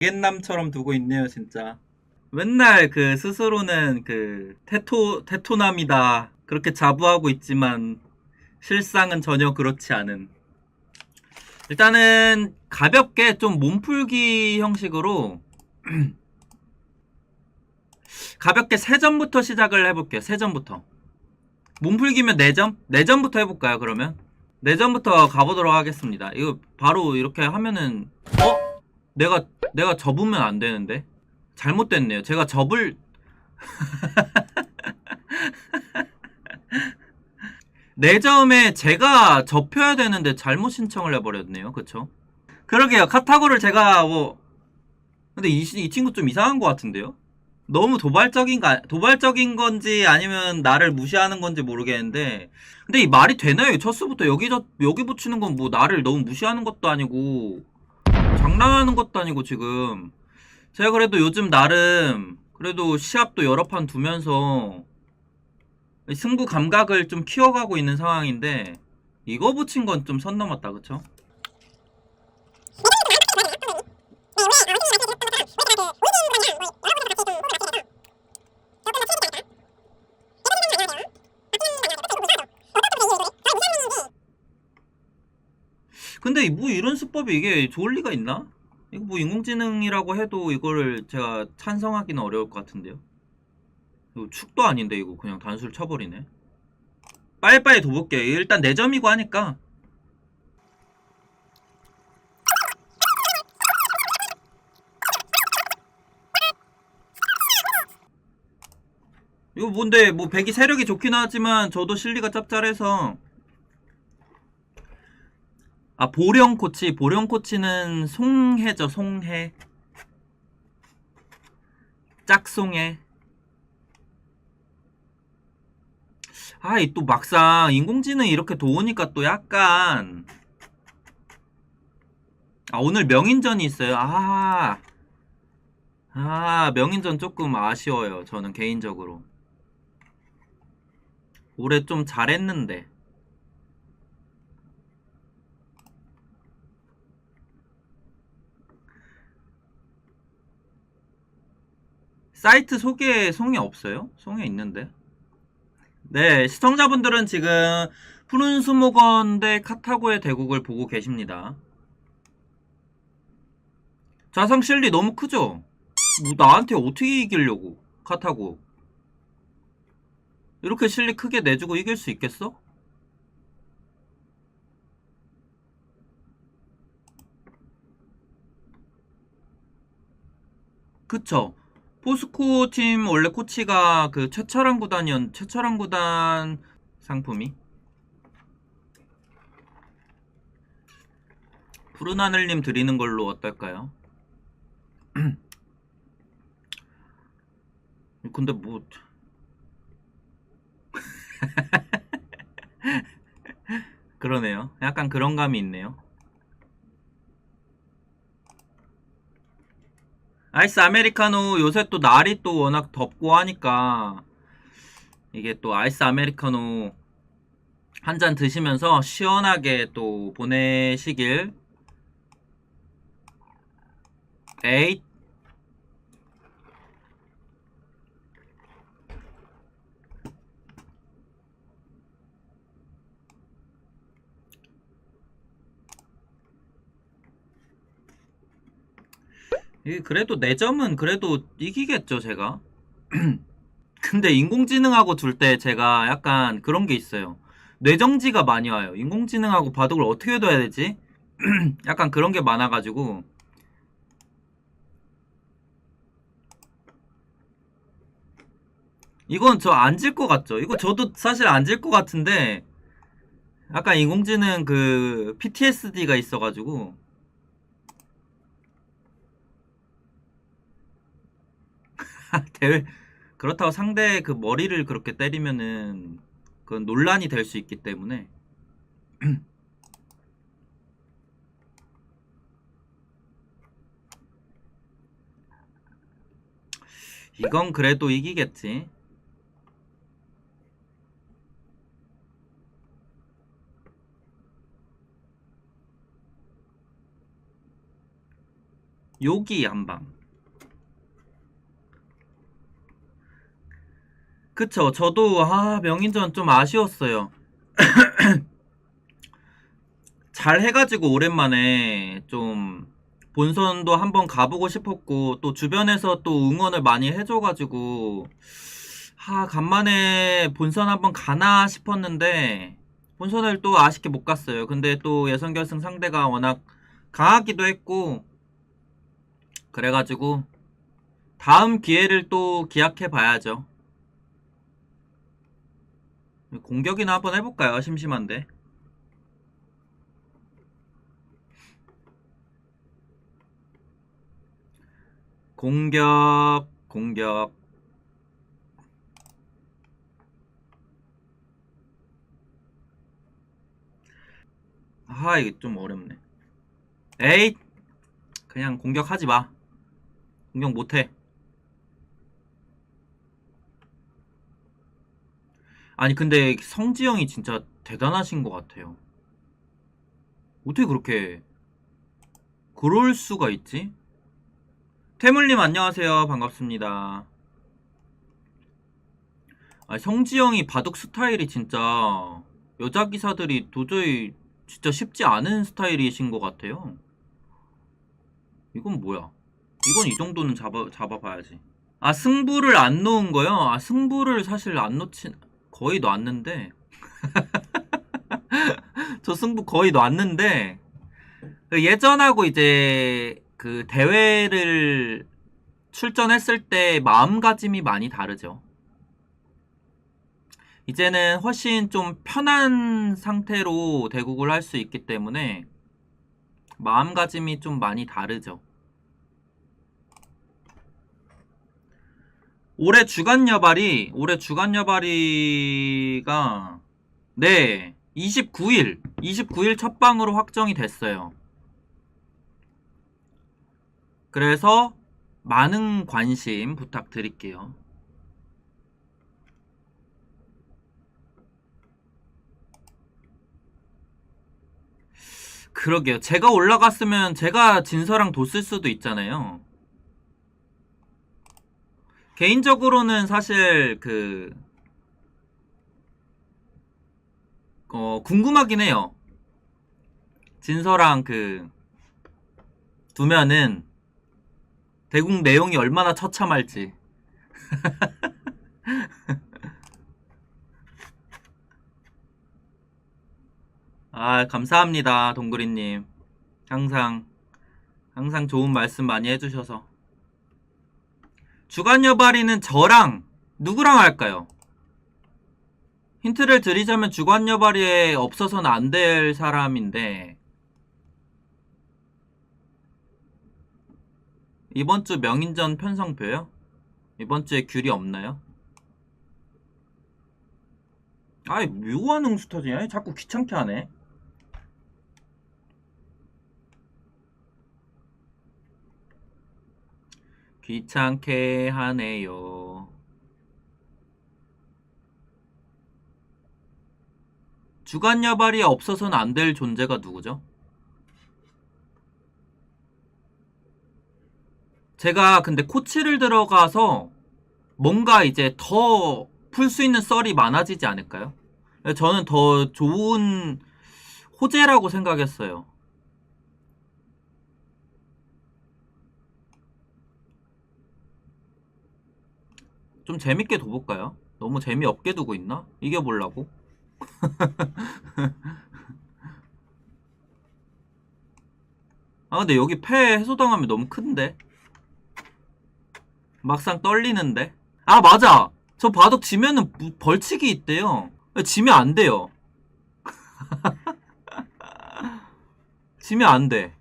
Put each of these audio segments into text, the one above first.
겐남처럼 두고 있네요, 진짜. 맨날 그 스스로는 그 테토 테토남이다 그렇게 자부하고 있지만 실상은 전혀 그렇지 않은. 일단은 가볍게 좀 몸풀기 형식으로 가볍게 세점부터 시작을 해볼게요. 세점부터 몸풀기면 네점네점부터 해볼까요, 그러면? 네점부터 가보도록 하겠습니다. 이거 바로 이렇게 하면은, 어? 내가, 내가 접으면 안 되는데? 잘못됐네요. 제가 접을, 네점에 제가 접혀야 되는데 잘못 신청을 해버렸네요. 그쵸? 그러게요. 카타고를 제가 뭐, 근데 이, 이 친구 좀 이상한 것 같은데요? 너무 도발적인 가, 도발적인 건지 아니면 나를 무시하는 건지 모르겠는데, 근데 이 말이 되나요? 첫 수부터 여기, 저, 여기 붙이는 건 뭐 나를 너무 무시하는 것도 아니고, 장난하는 것도 아니고 지금. 제가 그래도 요즘 나름, 그래도 시합도 여러 판 두면서, 승부 감각을 좀 키워가고 있는 상황인데, 이거 붙인 건 좀 선 넘었다, 그쵸? 근데 뭐 이런 수법이 이게 좋을 리가 있나? 이거 뭐 인공지능이라고 해도 이거를 제가 찬성하기는 어려울 것 같은데요. 이거 축도 아닌데 이거 그냥 단수를 쳐버리네. 빨리빨리 둬볼게요. 일단 4점이고 하니까. 이거 뭔데 뭐 백이 세력이 좋긴 하지만 저도 실리가 짭짤해서 아 보령 코치 보령 코치는 송해죠 송해 짝송해 아이 또 막상 인공지능 이렇게 도우니까 또 약간 아 오늘 명인전이 있어요 아 아, 명인전 조금 아쉬워요. 저는 개인적으로. 올해 좀 잘했는데. 사이트 소개 송이 없어요? 송이 있는데. 네, 시청자분들은 지금 푸른 수목원 대 카타고의 대국을 보고 계십니다. 자상 실리 너무 크죠? 뭐 나한테 어떻게 이기려고 카타고 이렇게 실리 크게 내주고 이길 수 있겠어? 그쵸 포스코 팀 원래 코치가 그 최철한 구단이었 최철한 구단 상품이 푸른 하늘님 드리는 걸로 어떨까요? 근데 뭐 그러네요. 약간 그런 감이 있네요. 아이스 아메리카노 요새 또 날이 또 워낙 덥고 하니까 이게 또 아이스 아메리카노 한 잔 드시면서 시원하게 또 보내시길. 에잇 이 그래도 4점은 그래도 이기겠죠, 제가. 근데 인공지능하고 둘 때 제가 약간 그런 게 있어요. 뇌정지가 많이 와요. 인공지능하고 바둑을 어떻게 둬야 되지? 약간 그런 게 많아가지고. 이건 저 안 질 것 같죠? 이거 저도 사실 안 질 것 같은데, 약간 인공지능 그 PTSD가 있어가지고, 대회 그렇다고 상대 그 머리를 그렇게 때리면은 그건 논란이 될 수 있기 때문에 이건 그래도 이기겠지. 요기 한방. 그쵸. 저도 아 명인전 좀 아쉬웠어요. 잘 해가지고 오랜만에 좀 본선도 한번 가보고 싶었고 또 주변에서 또 응원을 많이 해줘가지고 아 간만에 본선 한번 가나 싶었는데 본선을 또 아쉽게 못 갔어요. 근데 또 예선 결승 상대가 워낙 강하기도 했고 그래가지고 다음 기회를 또 기약해 봐야죠. 공격이나 한번 해볼까요? 심심한데. 공격, 공격. 아, 이게 좀 어렵네. 에이, 그냥 공격하지 마. 공격 못해. 아니, 근데 성지영이 진짜 대단하신 것 같아요. 어떻게 그렇게, 그럴 수가 있지? 태물님 안녕하세요. 반갑습니다. 아, 성지영이 바둑 스타일이 진짜 여자 기사들이 도저히 진짜 쉽지 않은 스타일이신 것 같아요. 이건 뭐야? 이건 이 정도는 잡아, 잡아봐야지. 아, 승부를 안 놓은 거요? 아, 승부를 사실 안 놓친, 거의 놨는데. 저 승부 거의 놨는데. 그 예전하고 이제 그 대회를 출전했을 때 마음가짐이 많이 다르죠. 이제는 훨씬 좀 편한 상태로 대국을 할 수 있기 때문에 마음가짐이 좀 많이 다르죠. 올해 주간 여발이 올해 주간 여발이가 네 29일 29일 첫 방으로 확정이 됐어요. 그래서 많은 관심 부탁드릴게요. 그러게요. 제가 올라갔으면 제가 진서랑 뒀을 수도 있잖아요. 개인적으로는 사실 그, 어, 궁금하긴 해요. 진서랑 그, 두면은 대국 내용이 얼마나 처참할지. 아, 감사합니다, 동그리님. 항상, 항상 좋은 말씀 많이 해주셔서. 주간 여 발이는 저랑, 누구랑 할까요? 힌트를 드리자면 주간 여 발이에 없어서는 안 될 사람인데, 이번 주 명인전 편성표요? 이번 주에 귤이 없나요? 아이, 묘한 응수 터지냐? 자꾸 귀찮게 하네. 귀찮게 하네요. 주간 여발이 없어서는 안 될 존재가 누구죠? 제가 근데 코치를 들어가서 뭔가 이제 더 풀 수 있는 썰이 많아지지 않을까요? 저는 더 좋은 호재라고 생각했어요. 좀 재밌게 둬볼까요? 너무 재미없게 두고 있나? 이겨보려고? 아 근데 여기 패 해소당하면 너무 큰데? 막상 떨리는데? 아 맞아! 저 바둑 지면은 무- 벌칙이 있대요 지면 안 돼요 지면 안 돼.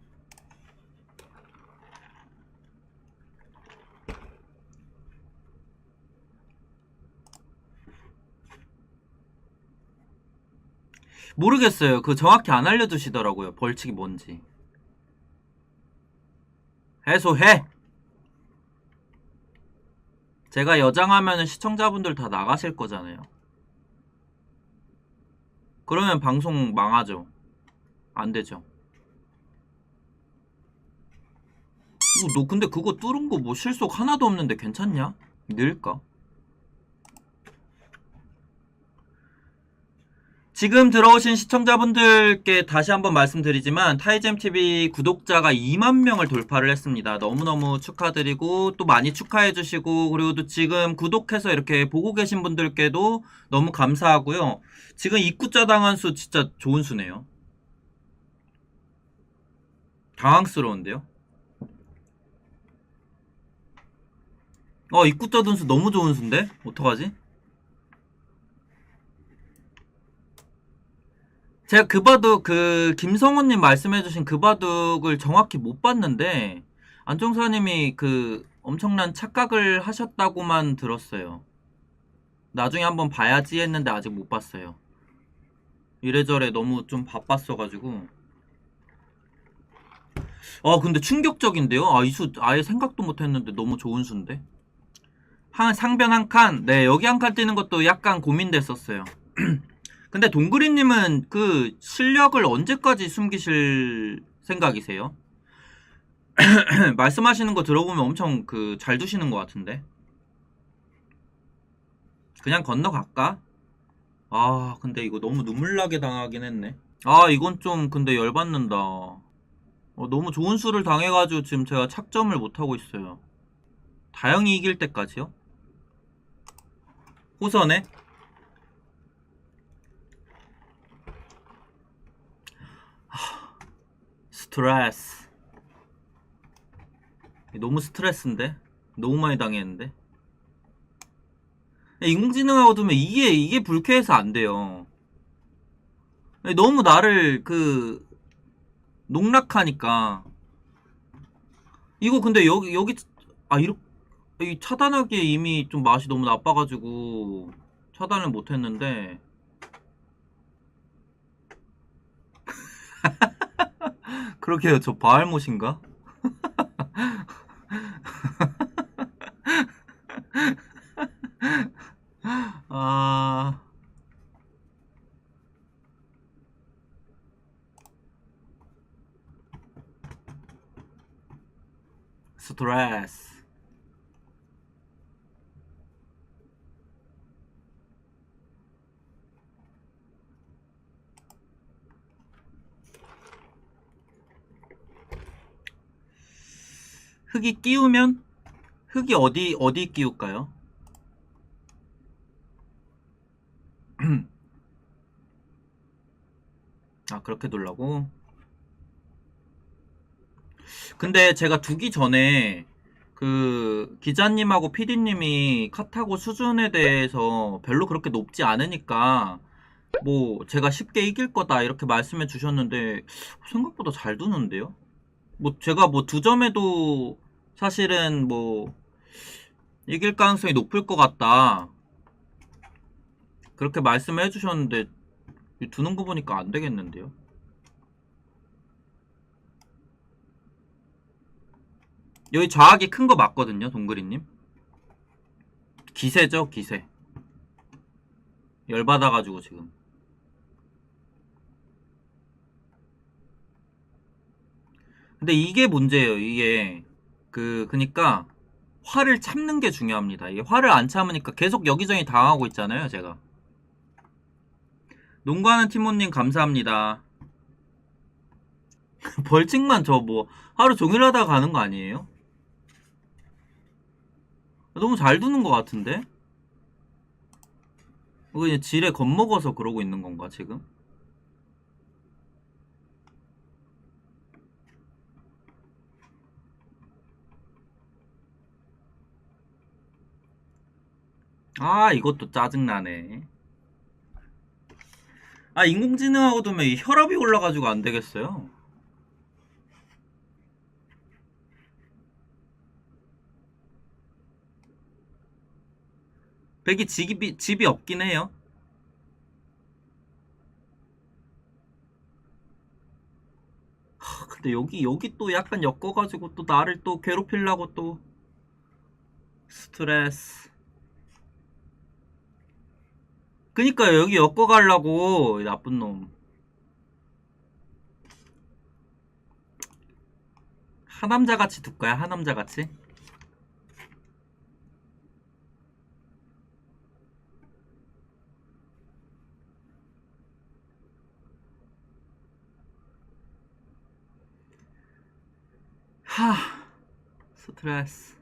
모르겠어요. 그 정확히 안 알려주시더라고요. 벌칙이 뭔지. 해소해! 제가 여장하면 시청자분들 다 나가실 거잖아요. 그러면 방송 망하죠. 안 되죠. 뭐, 너 근데 그거 뚫은 거 뭐 실속 하나도 없는데 괜찮냐? 늘까? 지금 들어오신 시청자분들께 다시 한번 말씀드리지만 타이잼TV 구독자가 2만 명을 돌파를 했습니다. 너무너무 축하드리고 또 많이 축하해 주시고 그리고 또 지금 구독해서 이렇게 보고 계신 분들께도 너무 감사하고요. 지금 입구자 당한 수 진짜 좋은 수네요. 당황스러운데요? 어, 입구자 돈수 너무 좋은 수인데? 어떡하지? 제가 그 바둑, 그, 김성호님 말씀해주신 그 바둑을 정확히 못 봤는데, 안종사님이 그, 엄청난 착각을 하셨다고만 들었어요. 나중에 한번 봐야지 했는데 아직 못 봤어요. 이래저래 너무 좀 바빴어가지고. 아, 근데 충격적인데요? 아, 이 수 아예 생각도 못 했는데 너무 좋은 수인데? 한, 상변 한 칸, 네, 여기 한 칸 뛰는 것도 약간 고민됐었어요. 근데 동그리님은 그 실력을 언제까지 숨기실 생각이세요? 말씀하시는 거 들어보면 엄청 그 잘 두시는 것 같은데. 그냥 건너갈까? 아, 근데 이거 너무 눈물나게 당하긴 했네. 아, 이건 좀 근데 열받는다. 어, 너무 좋은 수를 당해가지고 지금 제가 착점을 못하고 있어요. 다영이 이길 때까지요? 호선에? 스트레스. 너무 스트레스인데? 너무 많이 당했는데? 인공지능하고 두면 이게, 이게 불쾌해서 안 돼요. 너무 나를 그, 농락하니까. 이거 근데 여기, 여기, 아, 이렇게, 이 차단하기에 이미 좀 맛이 너무 나빠가지고, 차단을 못했는데, 그렇게요, 저 바알못인가? 아. 스트레스. 흙이 끼우면 흙이 어디 어디 끼울까요? 아 그렇게 둘라고? 근데 제가 두기 전에 그 기자님하고 PD님이 카타고 수준에 대해서 별로 그렇게 높지 않으니까 뭐 제가 쉽게 이길 거다 이렇게 말씀해 주셨는데 생각보다 잘 두는데요? 뭐 제가 뭐 두 점에도 사실은 뭐 이길 가능성이 높을 것 같다 그렇게 말씀을 해주셨는데 두는 거 보니까 안 되겠는데요? 여기 좌악이 큰 거 맞거든요, 동그리님. 기세죠, 기세. 열받아가지고 지금. 근데 이게 문제예요, 이게. 그, 그니까, 화를 참는 게 중요합니다. 이게 화를 안 참으니까 계속 여기저기 당하고 있잖아요, 제가. 농구하는 티모님 감사합니다. 벌칙만 저 뭐 하루 종일 하다가 가는 거 아니에요? 너무 잘 두는 것 같은데? 이거 그냥 지레 겁먹어서 그러고 있는 건가 지금? 아 이것도 짜증나네. 아 인공지능하고 두면 이 혈압이 올라가지고 안 되겠어요? 백이 집이, 집이 없긴 해요. 하, 근데 여기 여기 또 약간 엮어가지고 또 나를 또 괴롭히려고 또 스트레스 그니까 여기 엮어 가려고 이 나쁜 놈 하남자 같이 둘까요? 하남자 같이? 하 스트레스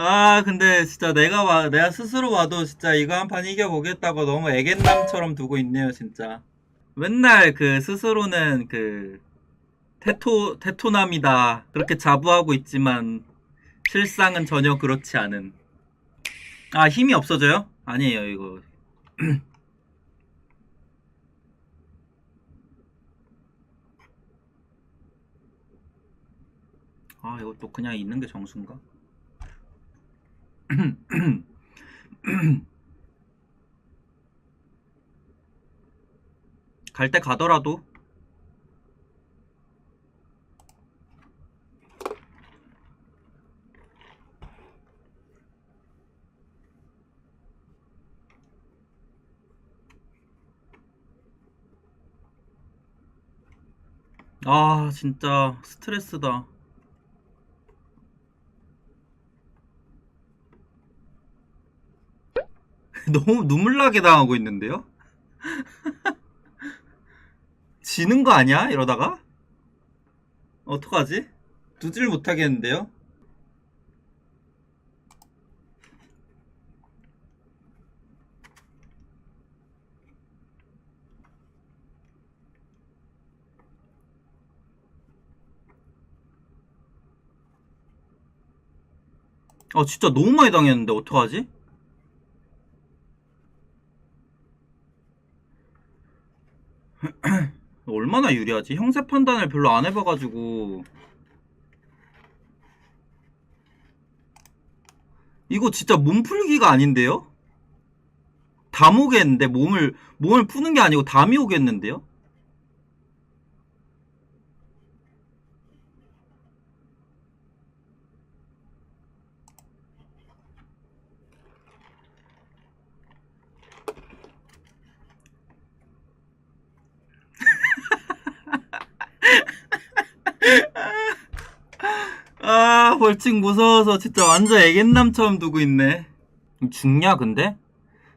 아 근데 진짜 내가 와 내가 스스로 와도 진짜 이거 한 판 이겨보겠다고 너무 애견남처럼 두고 있네요 진짜 맨날 그 스스로는 그 테토 테토남이다 그렇게 자부하고 있지만 실상은 전혀 그렇지 않은 아 힘이 없어져요? 아니에요 이거 아또 그냥 있는 게 정수인가? 갈 때 가더라도. 아 진짜 스트레스다 너무 눈물나게 당하고 있는데요? 지는 거 아니야? 이러다가? 어떡하지? 두질 못하겠는데요? 아 진짜 너무 많이 당했는데 어떡하지? 얼마나 유리하지? 형세 판단을 별로 안 해봐가지고 이거 진짜 몸풀기가 아닌데요? 담 오겠는데 몸을 몸을 푸는 게 아니고 담이 오겠는데요? 아 벌칙 무서워서 진짜 완전 애견남처럼 두고 있네 죽냐 근데?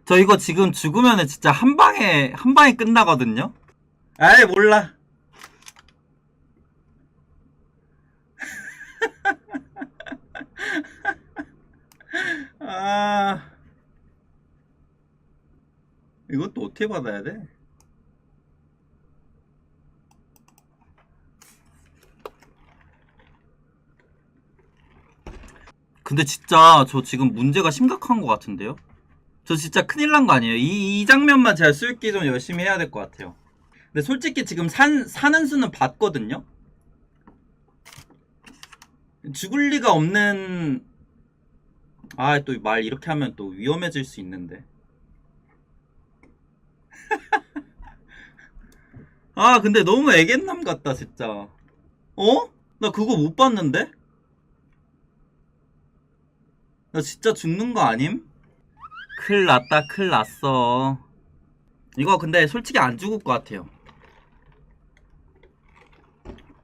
저 이거 지금 죽으면은 진짜 한 방에 한 방에 끝나거든요? 아이 몰라 아 이것도 어떻게 받아야 돼? 근데 진짜 저 지금 문제가 심각한 것 같은데요? 저 진짜 큰일 난 거 아니에요? 이, 이 장면만 제가 수익기 좀 열심히 해야 될 것 같아요. 근데 솔직히 지금 산, 사는 수는 봤거든요? 죽을 리가 없는, 아, 또 말 이렇게 하면 또 위험해질 수 있는데. 아, 근데 너무 애견남 같다, 진짜. 어? 나 그거 못 봤는데? 나 진짜 죽는 거 아님? 큰일 났다, 큰일 났어. 이거 근데 솔직히 안 죽을 것 같아요.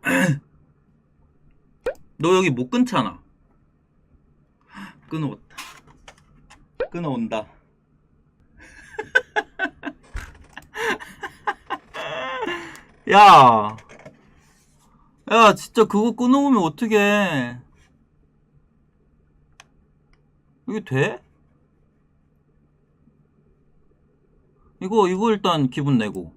너 여기 못 끊잖아. 끊어온다. 끊어온다. 야. 야, 진짜 그거 끊어오면 어떡해. 이게 돼? 이거 이거 일단 기분 내고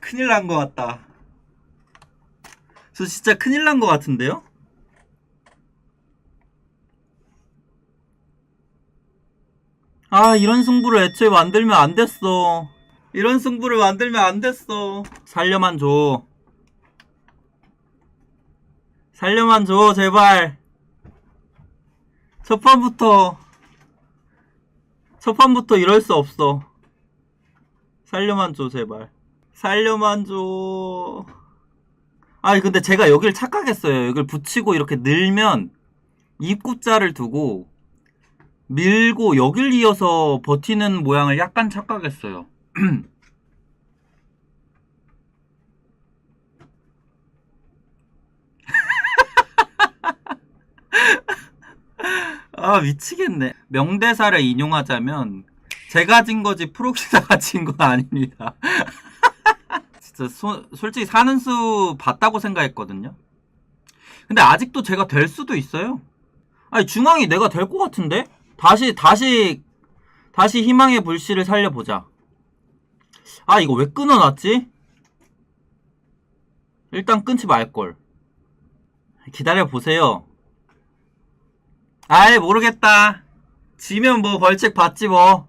큰일 난 것 같다. 저 진짜 큰일 난 것 같은데요? 아, 이런 승부를 애초에 만들면 안 됐어. 이런 승부를 만들면 안 됐어. 살려만 줘. 살려만 줘, 제발. 첫 판부터, 첫 판부터 이럴 수 없어. 살려만 줘, 제발. 살려만 줘. 아니, 근데 제가 여길 착각했어요. 여길 붙이고 이렇게 늘면 입구자를 두고 밀고 여길 이어서 버티는 모양을 약간 착각했어요. 아 미치겠네. 명대사를 인용하자면 제가 진 거지 프록시다가 진 건 아닙니다. 진짜 소- 솔직히 사는 수 봤다고 생각했거든요. 근데 아직도 제가 될 수도 있어요. 아니 중앙이 내가 될 것 같은데? 다시 다시 다시 희망의 불씨를 살려보자. 아 이거 왜 끊어놨지? 일단 끊지 말걸. 기다려 보세요. 아이 모르겠다. 지면 뭐 벌칙 받지 뭐.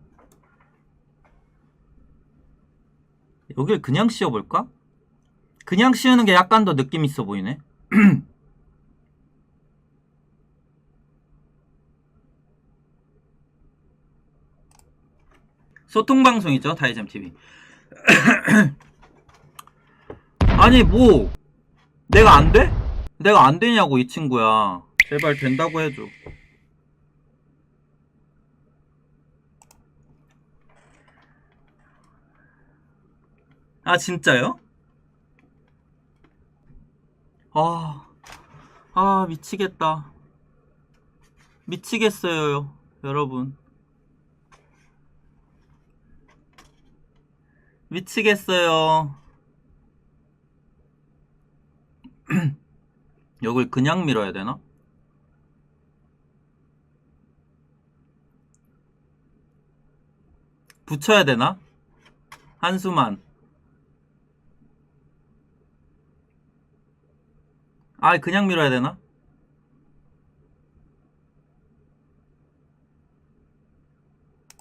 여길 그냥 씌워볼까? 그냥 씌우는 게 약간 더 느낌 있어 보이네. 소통 방송이죠 다이잼 TV. 아니 뭐 내가 안 돼? 내가 안 되냐고 이 친구야. 제발 된다고 해줘. 아 진짜요? 아, 아 미치겠다. 미치겠어요, 여러분. 미치겠어요. 여길 그냥 밀어야 되나? 붙여야 되나? 한수만. 아, 그냥 밀어야 되나?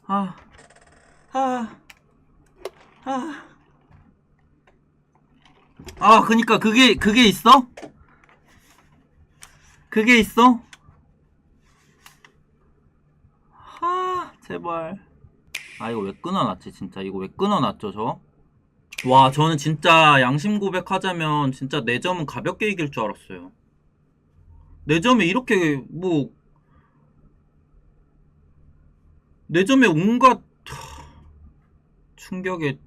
아, 아, 아. 아, 그니까 그게, 그게 있어? 그게 있어? 하, 제발. 아, 이거 왜 끊어놨지, 진짜. 이거 왜 끊어놨죠, 저? 와, 저는 진짜 양심 고백하자면 진짜 4점은 가볍게 이길 줄 알았어요. 4점에 이렇게 뭐 4점에 온갖 하, 충격에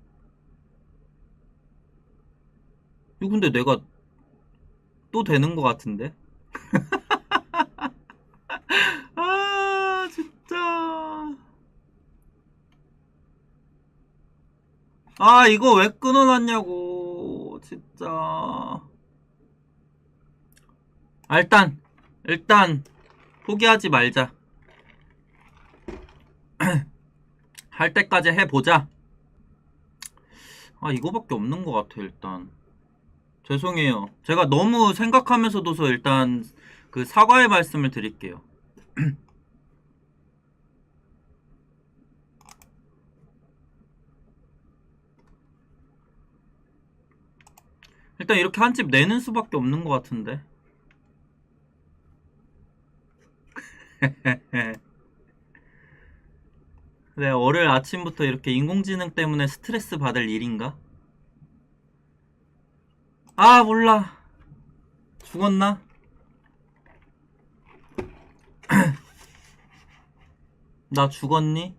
근데 내가 또 되는 것 같은데? 아, 진짜. 아, 이거 왜 끊어놨냐고, 진짜. 아, 일단, 일단, 포기하지 말자. 할 때까지 해보자. 아, 이거밖에 없는 것 같아, 일단. 죄송해요. 제가 너무 생각하면서도서 일단, 그 사과의 말씀을 드릴게요. 일단 이렇게 한 집 내는 수밖에 없는 것 같은데. 네, 월요일 아침부터 이렇게 인공지능 때문에 스트레스 받을 일인가? 아, 몰라. 죽었나? 나 죽었니?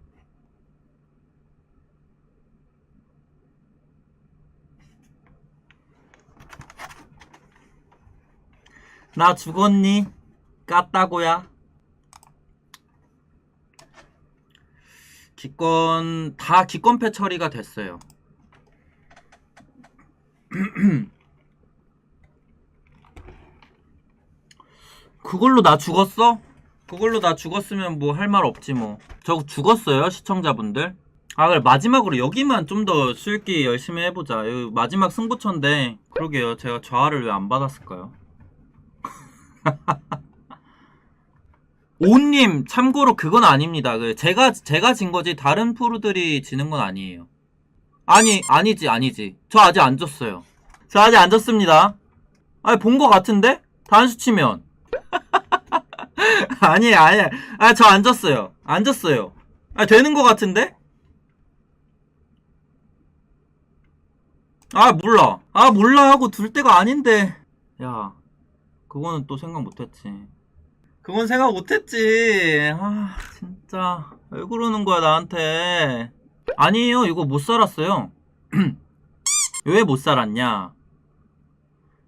나 죽었니? 깠다고야? 기권 다 기권패 처리가 됐어요. 그걸로 나 죽었어? 그걸로 나 죽었으면 뭐 할 말 없지 뭐. 저 죽었어요 시청자분들. 아 그래 마지막으로 여기만 좀더 수익기 열심히 해보자. 여기 마지막 승부처인데 그러게요. 제가 좌를 왜 안 받았을까요? 오님 참고로 그건 아닙니다. 그 제가 제가 진 거지 다른 프로들이 지는 건 아니에요. 아니 아니지 아니지. 저 아직 안 졌어요. 저 아직 안 졌습니다. 아니 본 거 같은데 단수 치면 아니 아니 아저. 안 졌어요. 아 되는 거 같은데? 아 몰라. 아 몰라 하고 둘 때가 아닌데. 야 그거는 또 생각 못했지. 그건 생각 못했지. 아, 진짜. 왜 그러는 거야, 나한테. 아니에요, 이거 못 살았어요. 왜 못 살았냐?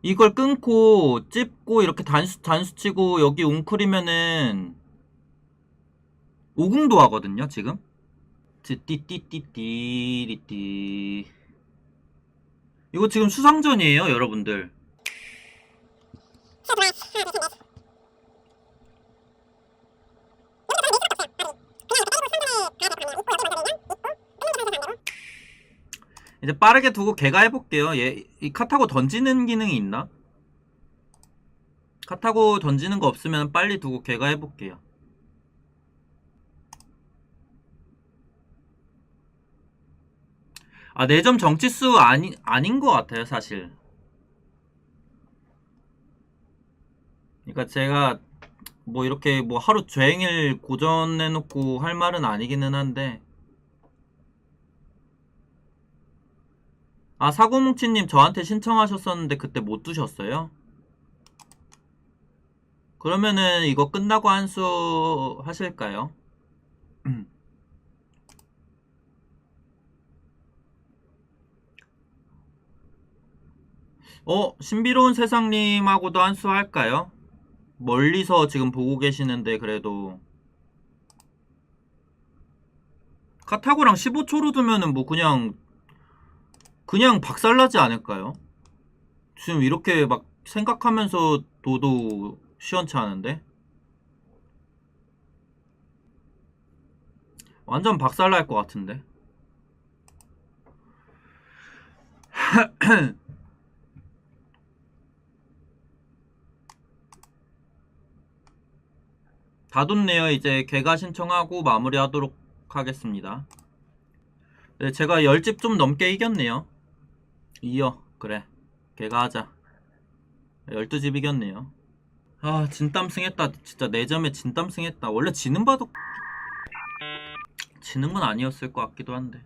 이걸 끊고, 찝고, 이렇게 단수, 단수 치고, 여기 웅크리면은, 오궁도 하거든요, 지금? 띠띠띠띠띠리띠. 이거 지금 수상전이에요, 여러분들. 이제 빠르게 두고 개가 해볼게요. 얘, 이 카타고 던지는 기능이 있나? 카타고 던지는 거 없으면 빨리 두고 개가 해볼게요. 아, 4점 정치수 아니, 아닌 것 같아요, 사실. 그러니까 제가 뭐 이렇게 뭐 하루 종일 고전해놓고 할 말은 아니기는 한데, 아, 사고뭉치님 저한테 신청하셨었는데 그때 못 두셨어요? 그러면은 이거 끝나고 한 수 하실까요? 어, 신비로운 세상님하고도 한 수 할까요? 멀리서 지금 보고 계시는데 그래도 카타고랑 15초로 두면은 뭐 그냥 그냥 박살나지 않을까요? 지금 이렇게 막 생각하면서 둬도 시원치 않은데? 완전 박살날 것 같은데? 다 뒀네요. 이제 개가 신청하고 마무리하도록 하겠습니다. 네, 제가 10집 좀 넘게 이겼네요. 이어. 그래. 걔가 하자. 12집 이겼네요. 아 진땀승했다. 진짜 4점에 진땀승했다. 원래 지는 봐도 지는 건 아니었을 것 같기도 한데